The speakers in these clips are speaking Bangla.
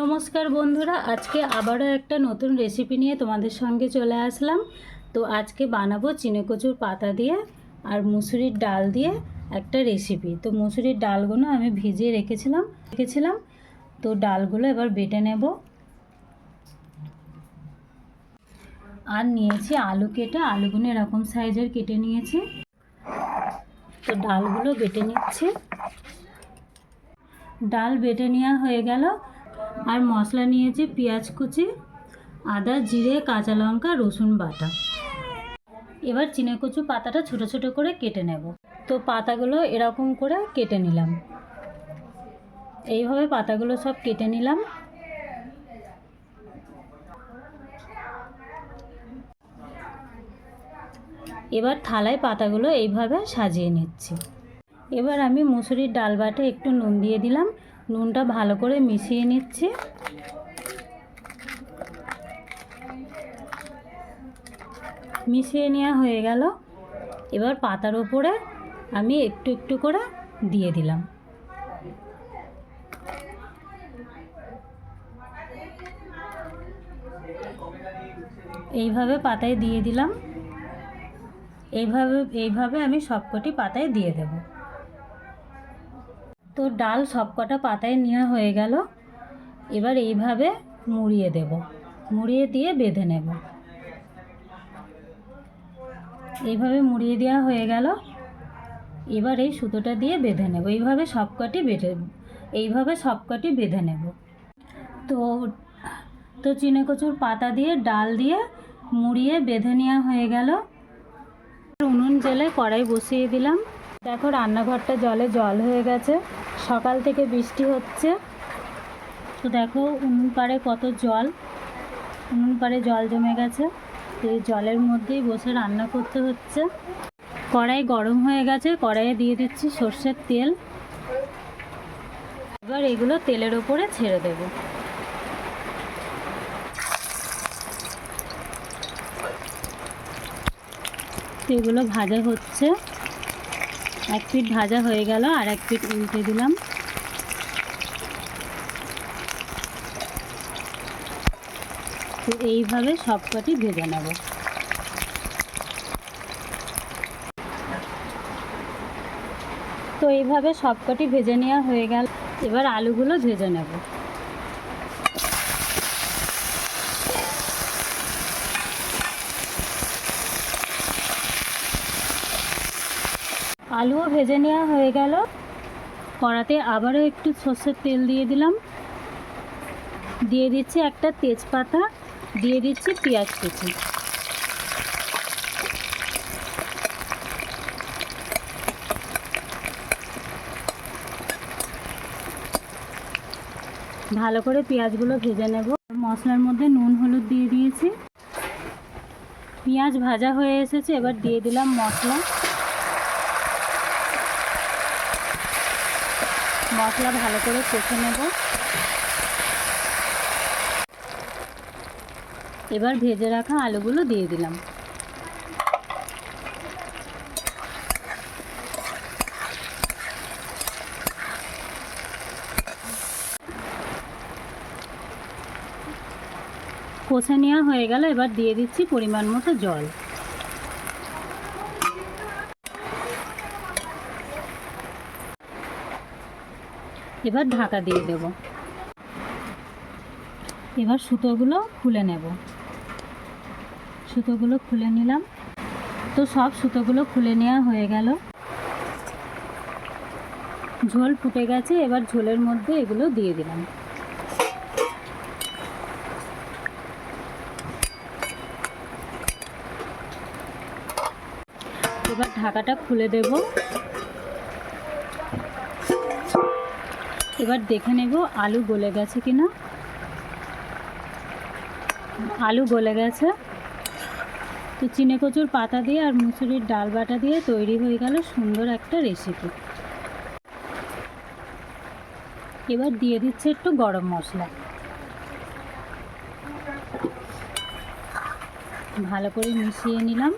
নমস্কার বন্ধুরা, আজকে আবারও একটা নতুন রেসিপি নিয়ে তোমাদের সঙ্গে চলে আসলাম। তো আজকে বানাবো চিনেকচুর পাতা দিয়ে আর মুসুরির ডাল দিয়ে একটা রেসিপি তো মুসুরির ডালগুলো আমি ভিজিয়ে রেখেছিলাম রেখেছিলাম। তো ডালগুলো এবার বেটে নেব। আর নিয়েছি আলু কেটে, আলুগুলো এরকম সাইজের কেটে নিয়েছি। তো ডালগুলো বেটে নিচ্ছি। ডাল বেটে নেওয়া হয়ে গেল। আর মশলা নিয়েছি পেঁয়াজ কুচি, আদা, জিরে, কাঁচা লঙ্কা, রসুন বাটা। এবার চিনেকচু পাতাটা ছোট ছোট করে কেটে নেব। তো পাতাগুলো এরকম করে কেটে নিলাম। এইভাবে পাতাগুলো সব কেটে নিলাম। এবার থালায় পাতাগুলো এইভাবে সাজিয়ে নিচ্ছি। এবার আমি মুসুরির ডাল বাটে একটু নুন দিয়ে দিলাম। নুনটা ভালো করে মিশিয়ে নিচ্ছি। মিশিয়ে নেওয়া হয়ে গেল। এবার পাতার ওপরে আমি একটু একটু করে দিয়ে দিলাম। এইভাবে পাতায় দিয়ে দিলাম। এইভাবে এইভাবে আমি সবকটি পাতায় দিয়ে দেব। তো ডাল সবকটা পাতায় নেওয়া হয়ে গেল। এবার এইভাবে মুড়িয়ে দেব। মুড়িয়ে দিয়ে বেঁধে নেব। এইভাবে মুড়িয়ে দেওয়া হয়ে গেল। এবার এই সুতোটা দিয়ে বেঁধে নেব। এইভাবে সবকটি বেঁধে, এইভাবে সবকটি বেঁধে নেব। তো তো চিনেকচুর পাতা দিয়ে, ডাল দিয়ে মুড়িয়ে বেঁধে নেওয়া হয়ে গেল। উনুন জেলে কড়াই বসিয়ে দিলাম। দেখো রান্নাঘরটা জলে জল হয়ে গেছে। সকাল থেকে বৃষ্টি হচ্ছে। তো দেখো, উনুন পাড়ে কত জল। উনুন পাড়ে জল জমে গেছে। তো এই জলের মধ্যেই বসে রান্না করতে হচ্ছে। কড়াই গরম হয়ে গেছে। কড়াইয়ে দিয়ে দিচ্ছি সর্ষের তেল। এবার এগুলো তেলের ওপরে ছেড়ে দেবো। এগুলো ভাজা হচ্ছে। এক পিঠ ভাজা হয়ে গেল আর এক পিঠ উল্টে দিলাম। তো এইভাবে সবকটি ভেজে নেব। তো এইভাবে সবকটি ভেজে নেওয়া হয়ে গেল। এবার আলুগুলো ভেজে নেব। আলুও ভেজে নেওয়া হয়ে গেল। কড়াতে আবারও একটু সর্ষের তেল দিয়ে দিলাম। দিয়ে দিচ্ছি একটা তেজপাতা, দিয়ে দিচ্ছি পেঁয়াজ কুচি। ভালো করে পেঁয়াজগুলো ভেজে নেব। মশলার মধ্যে নুন, হলুদ দিয়ে দিয়েছি। পেঁয়াজ ভাজা হয়ে এসেছে, এবার দিয়ে দিলাম মশলা। মশলা ভালো করে কষে নেব। এবার ভেজে রাখা আলুগুলো দিয়ে দিলাম। কষে নেওয়া হয়ে গেল এবার দিয়ে দিচ্ছি পরিমাণ মতো জল। এবার ঢাকা দিয়ে দেব। এবার সুতোগুলো খুলে নেব। সুতোগুলো খুলে নিলাম। তো সব সুতোগুলো খুলে নেওয়া হয়ে গেল। ঝোল ফুটে গেছে, এবার ঝোলের মধ্যে এগুলো দিয়ে দিলাম। এবার ঢাকাটা খুলে দেবো। এবার দেখে নেব আলু গলে গেছে কি না। আলু গলে গেছে। তো চিনে কচুর পাতা দিয়ে আর মুসুরির ডাল বাটা দিয়ে তৈরি হয়ে গেল সুন্দর একটা রেসিপি এবার দিয়ে দিচ্ছে একটু গরম মশলা। ভালো করে মিশিয়ে নিলাম।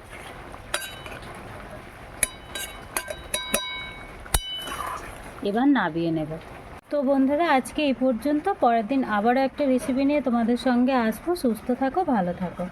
এবার নাবিয়ে নেব। তো বন্ধুরা, আজকে এই পর্যন্ত। পরের দিন আবারও একটা রেসিপি নিয়ে তোমাদের সঙ্গে আসব। সুস্থ থাকো, ভালো থাকো।